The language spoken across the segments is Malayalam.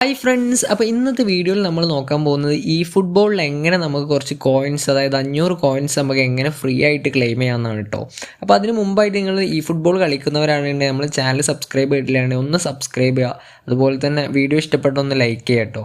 ഹായ് ഫ്രണ്ട്സ് അപ്പോൾ ഇന്നത്തെ വീഡിയോയിൽ നമ്മൾ നോക്കാൻ പോകുന്നത് ഈ ഫുട്ബോളിൽ എങ്ങനെ നമുക്ക് കുറച്ച് കോയിൻസ് അതായത് അഞ്ഞൂറ് കോയിൻസ് നമുക്ക് എങ്ങനെ ഫ്രീ ആയിട്ട് ക്ലെയിം ചെയ്യാമെന്നാണ് കേട്ടോ അപ്പോൾ അതിന് മുമ്പായിട്ട് നിങ്ങൾ ഈ ഫുട്ബോൾ കളിക്കുന്നവരാണെങ്കിൽ നമ്മൾ ചാനൽ സബ്സ്ക്രൈബ് ചെയ്തിട്ടില്ലാണെങ്കിൽ ഒന്ന് സബ്സ്ക്രൈബ് ചെയ്യുക. അതുപോലെ തന്നെ വീഡിയോ ഇഷ്ടപ്പെട്ട ഒന്ന് ലൈക്ക് ചെയ്യുക കേട്ടോ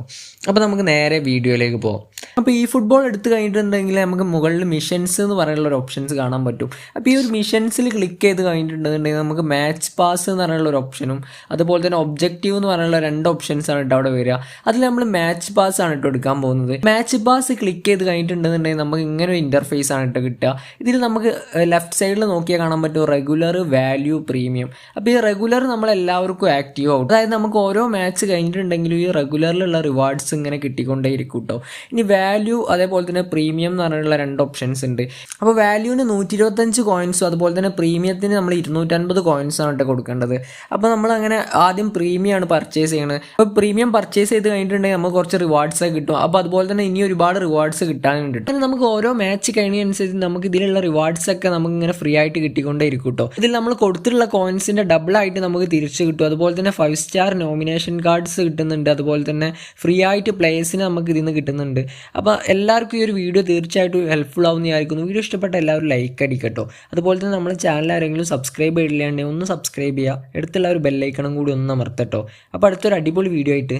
അപ്പോൾ നമുക്ക് നേരെ വീഡിയോയിലേക്ക് പോകാം അപ്പോൾ ഈ ഫുട്ബോൾ എടുത്തു കഴിഞ്ഞിട്ടുണ്ടെങ്കിൽ നമുക്ക് മുകളിൽ മിഷൻസ് എന്ന് പറയുന്ന ഒരു ഓപ്ഷൻസ് കാണാൻ പറ്റും. അപ്പോൾ ഈ ഒരു മിഷൻസിൽ ക്ലിക്ക് ചെയ്ത് കഴിഞ്ഞിട്ടുണ്ടെന്നുണ്ടെങ്കിൽ നമുക്ക് മാച്ച് പാസ് എന്ന് പറയുന്ന ഒരു ഓപ്ഷനും അതുപോലെ തന്നെ ഒബ്ജക്റ്റീവ് എന്ന് പറയുന്ന രണ്ട് ഓപ്ഷൻസ് ആണ് കേട്ടോ അവിടെ വരിക. അതിൽ നമ്മൾ മാച്ച് പാസ് ആണ് കേട്ടോ എടുക്കാൻ പോകുന്നത്. മാച്ച് പാസ് ക്ലിക്ക് ചെയ്ത് കഴിഞ്ഞിട്ടുണ്ടെന്നുണ്ടെങ്കിൽ നമുക്ക് ഇങ്ങനെ ഒരു ഇന്റർഫേസ് ആണ് കേട്ടോ കിട്ടുക. ഇതിൽ നമുക്ക് ലെഫ്റ്റ് സൈഡിൽ നോക്കിയാൽ കാണാൻ പറ്റും റെഗുലർ വാല്യൂ പ്രീമിയം അപ്പോൾ ഈ റെഗുലർ നമ്മൾ എല്ലാവർക്കും ആക്റ്റീവ് ആവും. അതായത് നമുക്ക് ഓരോ മാച്ച് കഴിഞ്ഞിട്ടുണ്ടെങ്കിലും ഈ റെഗുലറിലുള്ള റിവാർഡ്സ് ഇങ്ങനെ കിട്ടിക്കൊണ്ടേയിരിക്കും കേട്ടോ. ഇനി വാല്യൂ അതേപോലെ തന്നെ പ്രീമിയം എന്ന് പറഞ്ഞിട്ടുള്ള രണ്ട് ഓപ്ഷൻസ് ഉണ്ട്. അപ്പോൾ വാല്യൂവിന് നൂറ്റി ഇരുപത്തഞ്ച് കോയിൻസും അതുപോലെ തന്നെ പ്രീമിയത്തിന് നമ്മൾ ഇരുന്നൂറ്റൻപത് കോയിൻസ് ആണ് കേട്ടോ കൊടുക്കേണ്ടത്. അപ്പോൾ നമ്മൾ അങ്ങനെ ആദ്യം പ്രീമിയം ആണ് പർച്ചേസ് ചെയ്യണത്. അപ്പോൾ പ്രീമിയം പർച്ചേസ് ചെയ്ത് കഴിഞ്ഞിട്ടുണ്ടെങ്കിൽ നമുക്ക് കുറച്ച് റിവാർഡ്സ് കിട്ടും. അപ്പോൾ അതുപോലെ തന്നെ ഇനി ഒരുപാട് റിവാർഡ്സ് കിട്ടാനുണ്ട് അങ്ങനെ നമുക്ക് ഓരോ മാച്ച് കഴിയുന്നതനുസരിച്ച് നമുക്ക് ഇതിലുള്ള റിവാർഡ്സ് ഒക്കെ നമുക്ക് ഇങ്ങനെ ഫ്രീ ആയിട്ട് കിട്ടിക്കൊണ്ടേ ഇരിക്കും കേട്ടോ ഇതിൽ നമ്മൾ കൊടുത്തിട്ടുള്ള കോയിൻസിന്റെ ഡബിൾ ആയിട്ട് നമുക്ക് തിരിച്ച് കിട്ടും. അതുപോലെ തന്നെ ഫൈവ് സ്റ്റാർ നോമിനേഷൻ കാർഡ്സ് കിട്ടുന്നുണ്ട്. അതുപോലെ തന്നെ ഫ്രീ ആയിട്ട് പ്ലേയേഴ്സിന് നമുക്ക് ഇതിൽ നിന്ന് കിട്ടുന്നുണ്ട്. അപ്പോൾ എല്ലാവർക്കും ഈ ഒരു വീഡിയോ തീർച്ചയായിട്ടും ഹെൽപ്ഫുൾ ആവുന്ന വിചാരിക്കുന്നു. വീഡിയോ ഇഷ്ടപ്പെട്ട എല്ലാവരും ലൈക്ക് അടിക്കട്ടോ അതുപോലെ തന്നെ നമ്മുടെ ചാനൽ ആരെങ്കിലും സബ്സ്ക്രൈബ് ചെയ്തില്ലാണ്ട് ഒന്ന് സബ്സ്ക്രൈബ് ചെയ്യുക. അടുത്തുള്ള ഒരു ബെല്ലൈക്കണം കൂടി ഒന്ന് അമർത്തട്ടോ അപ്പോൾ അടുത്തൊരു അടിപൊളി വീഡിയോ ആയിട്ട്